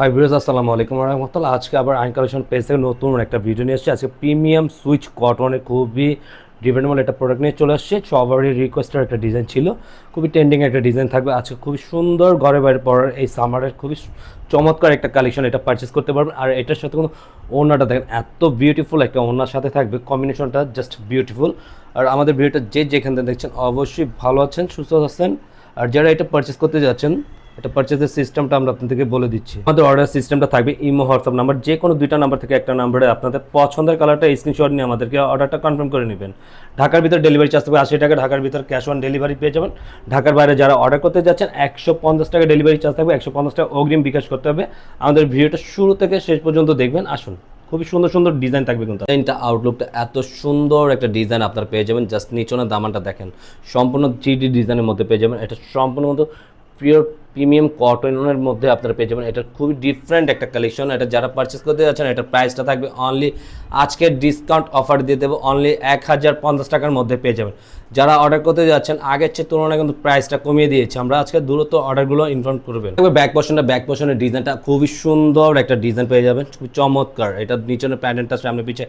High বিরোজ আসসালামু আলাইকুম রহমতুল্লাহ। আজকে আবার আইন কালেকশন পেজ থেকে নতুন একটা ভিডিও নিয়ে এসেছি। আজকে প্রিমিয়াম সুইচ কটনের খুবই ডিমান্ডেবল একটা প্রোডাক্ট নিয়ে চলে আসছে। সবারই রিকোয়েস্টের একটা ডিজাইন ছিল। খুবই ট্রেন্ডিং একটা ডিজাইন থাকবে। আজকে খুবই সুন্দর ঘরে বাইরে পরার এই সামারের খুবই চমৎকার একটা কালেকশন এটা পারচেস করতে পারবেন। আর এটার সাথে কোনো ওনাটা দেখেন, এত বিউটিফুল একটা ওনার সাথে থাকবে। কম্বিনেশনটা জাস্ট বিউটিফুল আর আমাদের ভিডিওটা যে যেখান থেকে দেখছেন, অবশ্যই ভালো আছেন, সুস্থ আছেন। আর যারা এটা পারচেস করতে যাচ্ছেন এটা পারচেজের সিস্টেমটা আমরা আপনাদেরকে বলে দিচ্ছি। আমাদের অর্ডার সিস্টেমটা থাকবে ইমো হোয়াটসঅ্যাপ নাম্বার যে কোনো দুইটা নাম্বার থেকে একটা নাম্বারে আপনাদের পছন্দের কালারটা স্ক্রিনশট নিয়ে আমাদেরকে অর্ডারটা কনফার্ম করে নেবেন। ঢাকার ভিতর ডেলিভারি চার্জ থাকবে আশি টাকা, ঢাকার ভিতর ক্যাশ অন ডেলিভারি পেয়ে যাবেন। ঢাকার বাইরে যারা অর্ডার করতে যাচ্ছেন, একশো পঞ্চাশ টাকা ডেলিভারি চার্জ থাকবে, একশো পঞ্চাশ টাকা অগ্রিম বিকাশ করতে হবে। আমাদের ভিডিওটা শুরু থেকে শেষ পর্যন্ত দেখবেন, আসুন। খুবই সুন্দর সুন্দর ডিজাইন থাকবে কিন্তু ডিজাইনটা আউটলুকটা এত সুন্দর একটা ডিজাইন আপনারা পেয়ে যাবেন। জাস্ট নিচনের দামানটা দেখেন। সম্পূর্ণ থ্রি ডি ডিজাইনের মধ্যে পেয়ে যাবেন। এটা সম্পূর্ণ মতো পিওর প্রিমিয়াম কটনের মধ্যে আপনারা পেয়ে যাবেন। এটা খুবই ডিফারেন্ট একটা কালেকশন এটা যারা পারচেস করতে যাচ্ছেন, এটার প্রাইসটা থাকবে অনলি আজকের ডিসকাউন্ট অফার দিয়ে দেবো। অনলি এক হাজার পঞ্চাশ টাকার মধ্যে পেয়ে যাবেন। যারা অর্ডার করতে যাচ্ছেন, আগের চেয়ে তুলনায় কিন্তু প্রাইসটা কমিয়ে দিয়েছি। আমরা আজকে দ্রুত অর্ডারগুলো ইনফর্ম করবেন ব্যাক পোর্শনটা ব্যাক পোর্শনের ডিজাইনটা খুবই সুন্দর একটা ডিজাইন পেয়ে যাবেন। খুবই চমৎকার। এটা নিচনের প্যান্ডেলটা সামনে পিছে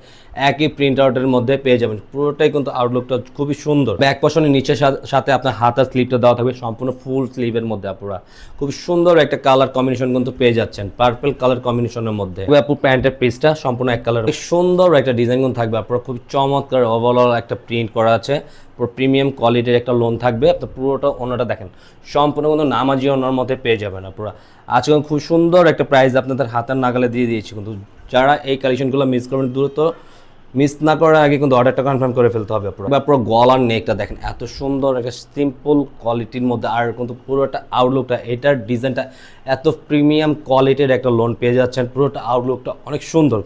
একই প্রিন্ট আউটের মধ্যে পেয়ে যাবেন। পুরোটাই কিন্তু আউটলুকটা খুবই সুন্দর। ব্যাক পোর্শনের নিচের সাথে আপনার হাতার স্লিপটা দেওয়া থাকবে। সম্পূর্ণ ফুল স্লিভের মধ্যে আপনারা খুবই সুন্দর একটা কালার কম্বিনেশন কিন্তু পেয়ে যাচ্ছেন। পার্পল কালার কম্বিনেশনের মধ্যে। আপু প্যান্টের পিসটা সম্পূর্ণ এক কালার সুন্দর একটা ডিজাইন কিন্তু থাকবে। আপনার খুবই চমৎকার ওভারঅল একটা প্রিন্ট করা আছে। পুরো প্রিমিয়াম কোয়ালিটির একটা লোন থাকবে। আপনার পুরোটা ওনাটা দেখেন, সম্পূর্ণ কিন্তু নামাজি ওনার মধ্যে পেয়ে যাবেন আপনারা। আজকে খুব সুন্দর একটা প্রাইস আপনাদের হাতের নাগালে দিয়ে দিয়েছি কিন্তু যারা এই কালেকশনগুলো মিস করবেন দ্রুত মিস না করার আগে কিন্তু অর্ডারটা কনফার্ম করে ফেলতে হবে বা পুরো গলার নেকটা দেখেন, এত সুন্দর একটা সিম্পল কোয়ালিটির মধ্যে আর কিন্তু পুরোটা আউটলুকটা এটার ডিজাইনটা এত প্রিমিয়াম কোয়ালিটির একটা লোন পেয়ে যাচ্ছেন। পুরোটা আউটলুকটা অনেক সুন্দর।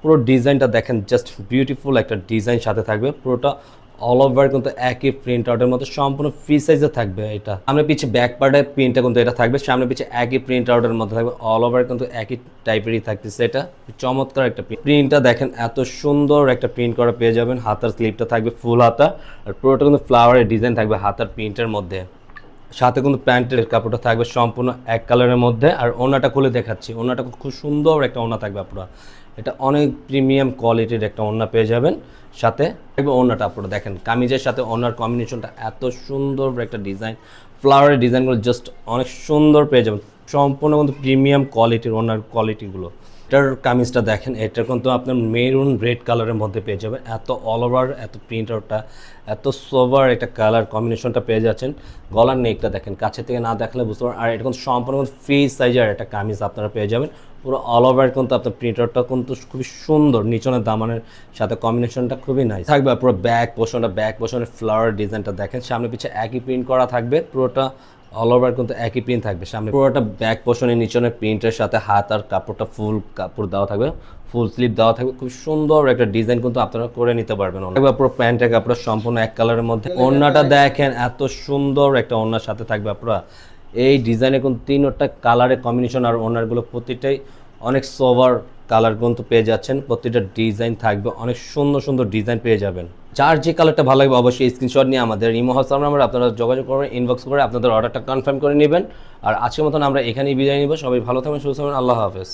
পুরো ডিজাইনটা দেখেন জাস্ট বিউটিফুল একটা ডিজাইন সাথে থাকবে। পুরোটা অল ওভার কিন্তু একই প্রিন্ট আউটের মতো সম্পূর্ণ ফ্রি সাইজে থাকবে এটা। সামনে পিছে ব্যাক পার্টের প্রিন্টটা কিন্তু এটা থাকবে, সামনে পিছে একই প্রিন্ট আউটের মধ্যে থাকবে অল ওভার কিন্তু একই টাইপেরই থাকতেছে এটা। চমৎকার একটা প্রিন্টটা দেখেন, এত সুন্দর একটা প্রিন্ট করা পেয়ে যাবেন। হাতার স্লিপটা থাকবে ফুল হাতা, আর পুরোটা কিন্তু ফ্লাওয়ারের ডিজাইন থাকবে হাতার প্রিন্টের মধ্যে। সাথে কিন্তু প্যান্টের কাপড়টা থাকবে সম্পূর্ণ এক কালারের মধ্যে। আর ওনাটা খুলে দেখাচ্ছি। ওনাটা খুব সুন্দর একটা ওনা থাকবে আপনারা এটা অনেক প্রিমিয়াম কোয়ালিটির একটা ওনা পেয়ে যাবেন। সাথে থাকবে ওনাটা আপনারা দেখেন, কামিজের সাথে ওনার কম্বিনেশনটা এত সুন্দর একটা ডিজাইন। ফ্লাওয়ারের ডিজাইনগুলো জাস্ট অনেক সুন্দর পেয়ে যাবেন। সম্পূর্ণ কিন্তু প্রিমিয়াম কোয়ালিটির ওনার কোয়ালিটিগুলো এটার কামিজটা দেখেন এটা কিন্তু আপনার মেরুন রেড কালারের মধ্যে পেয়ে যাবেন। এত অল ওভার এত প্রিন্ট আউটটা এত সোভার একটা কালার কম্বিনেশনটা পেয়ে যাচ্ছেন। গলার নেকটা দেখেন, কাছে থেকে না দেখলে বুঝতে পারেন আর এটা কিন্তু সম্পূর্ণ ফ্রি সাইজের একটা কামিজ আপনারা পেয়ে যাবেন। পুরো অল ওভার কিন্তু আপনার প্রিন্ট আউটটা কিন্তু খুবই সুন্দর নিচনের দামানের সাথে কম্বিনেশনটা খুবই নাইস থাকবে পুরো ব্যাক পোর্শনটা ব্যাক পোর্শনের ফ্লাওয়ার ডিজাইনটা দেখেন। সামনে পিছিয়ে একই প্রিন্ট করা থাকবে, পুরোটা অল ওভার কিন্তু একই প্রিন্ট থাকবে। সামনে পুরোটা ব্যাক পোর্শনের নিচনের প্রিন্টের সাথে হাত আর কাপড়টা ফুল কাপড় দেওয়া থাকবে। ফুল স্লিপ দেওয়া থাকবে। খুব সুন্দর একটা ডিজাইন কিন্তু আপনারা করে নিতে পারবেন একবার পুরো প্যান্টের কাপড় সম্পূর্ণ এক কালারের মধ্যে। ওড়নাটা দেখেন এত সুন্দর একটা ওড়নার সাথে থাকবে আপনারা। এই ডিজাইনে কিন্তু তিনটা কালারের কম্বিনেশন আর ওনারগুলো প্রতিটাই অনেক সোভার কালার কিন্তু পেয়ে যাচ্ছেন। প্রতিটা ডিজাইন থাকবে, অনেক সুন্দর সুন্দর ডিজাইন পেয়ে যাবেন। যার যে কালারটা ভালো লাগবে অবশ্যই স্ক্রিনশট নিয়ে আমাদের ইমো হোয়াটসঅ্যাপ নাম্বার আপনারা যোগাযোগ করবেন ইনবক্স করে আপনাদের অর্ডারটা কনফার্ম করে নেবেন। আর আজকের মতন আমরা এখানেই বিদায় নিব। সবাই ভালো থাকবেন, সুস্থ থাকবেন, আল্লাহ হাফেজ।